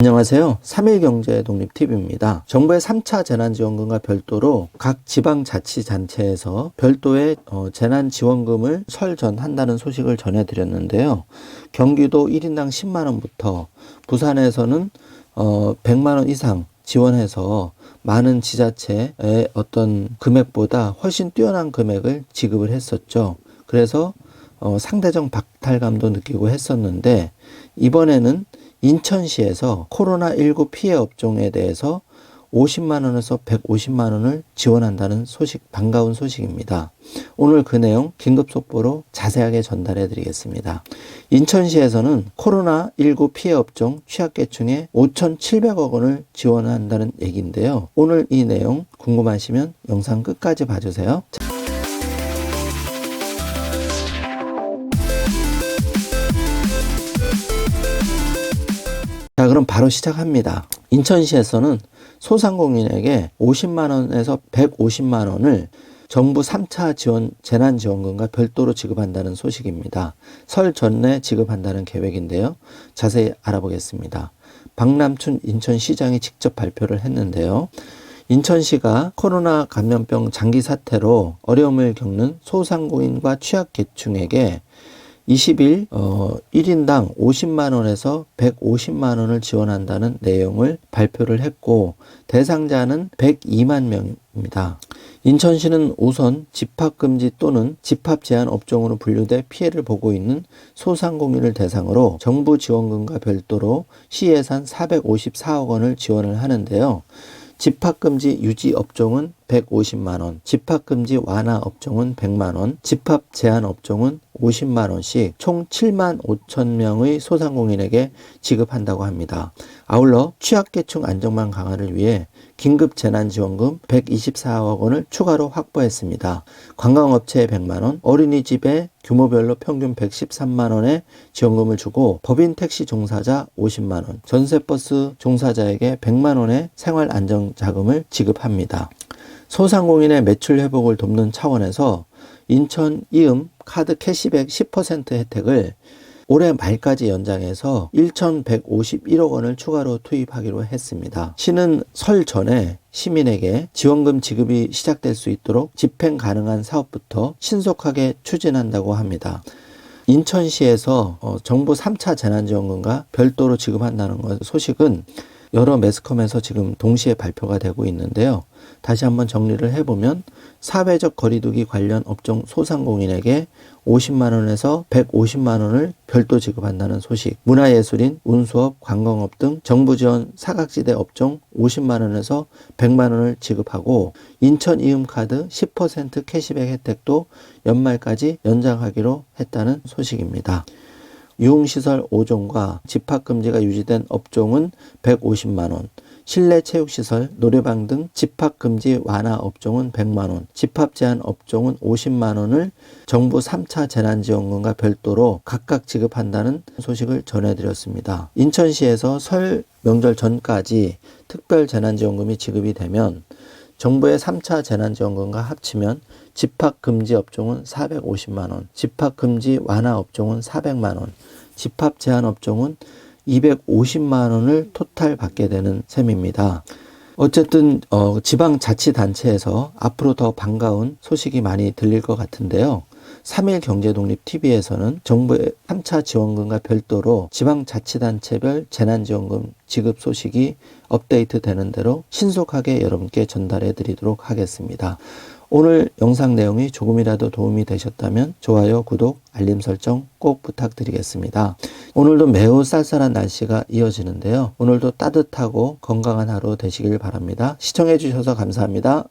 안녕하세요. 3일경제 독립TV입니다. 정부의 3차 재난지원금과 별도로 각 지방자치단체에서 별도의 어, 재난지원금을 설전한다는 소식을 전해드렸는데요. 경기도 1인당 10만원부터 부산에서는 어, 100만원 이상 지원해서 많은 지자체의 어떤 금액보다 훨씬 뛰어난 금액을 지급을 했었죠. 그래서 어, 상대적 박탈감도 느끼고 했었는데 이번에는 인천시에서 코로나19 피해 업종에 대해서 50만 원에서 150만 원을 지원한다는 소식, 반가운 소식입니다. 오늘 그 내용 긴급 속보로 자세하게 전달해 드리겠습니다. 인천시에서는 코로나19 피해 업종 취약계층에 5,700억 원을 지원한다는 얘기인데요. 오늘 이 내용 궁금하시면 영상 끝까지 봐주세요. 자, 그럼 바로 시작합니다. 인천시에서는 소상공인에게 50만 원에서 150만 원을 정부 3차 지원 재난 지원금과 별도로 지급한다는 소식입니다. 설 전에 지급한다는 계획인데요. 자세히 알아보겠습니다. 박남춘 인천시장이 직접 발표를 했는데요. 인천시가 코로나 감염병 장기 사태로 어려움을 겪는 소상공인과 취약계층에게 20일 어 1인당 50만 원에서 150만 원을 지원한다는 내용을 발표를 했고 대상자는 102만 명입니다. 인천시는 우선 집합 금지 또는 집합 제한 업종으로 분류돼 피해를 보고 있는 소상공인을 대상으로 정부 지원금과 별도로 시 예산 454억 원을 지원을 하는데요. 집합금지 유지 업종은 150만 원, 집합금지 완화 업종은 100만 원, 집합 제한 업종은 50만 원씩 총 7만 5천 명의 소상공인에게 지급한다고 합니다. 아울러 취약계층 안정망 강화를 위해 긴급 재난지원금 124억 원을 추가로 확보했습니다. 관광업체에 100만 원, 어린이집에 규모별로 평균 113만 원의 지원금을 주고 법인 택시 종사자 50만 원, 전세버스 종사자에게 100만 원의 생활 안정 자금을 지급합니다. 소상공인의 매출 회복을 돕는 차원에서 인천 이음 카드 캐시백 10% 혜택을 올해 말까지 연장해서 1,151억 원을 추가로 투입하기로 했습니다. 시는 설 전에 시민에게 지원금 지급이 시작될 수 있도록 집행 가능한 사업부터 신속하게 추진한다고 합니다. 인천시에서 어, 정부 3차 재난지원금과 별도로 지급한다는 것 소식은 여러 매스컴에서 지금 동시에 발표가 되고 있는데요. 다시 한번 정리를 해보면 사회적 거리두기 관련 업종 소상공인에게 50만 원에서 150만 원을 별도 지급한다는 소식. 문화예술인, 운수업, 관광업 등 정부 지원 사각지대 업종 50만 원에서 100만 원을 지급하고 인천 이음카드 10% 캐시백 혜택도 연말까지 연장하기로 했다는 소식입니다. 유흥시설 5종과 집합금지가 유지된 업종은 150만 원, 실내 체육시설, 노래방 등 집합금지 완화 업종은 100만 원, 집합 제한 업종은 50만 원을 정부 3차 재난지원금과 별도로 각각 지급한다는 소식을 전해드렸습니다. 인천시에서 설 명절 전까지 특별 재난지원금이 지급이 되면 정부의 3차 재난지원금과 합치면 집합금지 업종은 450만 원, 집합금지 완화 업종은 400만 원, 집합 제한 업종은 250만 원을 토탈 받게 되는 셈입니다. 어쨌든 어, 지방자치단체에서 앞으로 더 반가운 소식이 많이 들릴 것 같은데요. 3일 경제독립 TV에서는 정부의 3차 지원금과 별도로 지방자치단체별 재난지원금 지급 소식이 업데이트 되는 대로 신속하게 여러분께 전달해 드리도록 하겠습니다. 오늘 영상 내용이 조금이라도 도움이 되셨다면 좋아요, 구독, 알림 설정 꼭 부탁드리겠습니다. 오늘도 매우 쌀쌀한 날씨가 이어지는데요. 오늘도 따뜻하고 건강한 하루 되시길 바랍니다. 시청해 주셔서 감사합니다.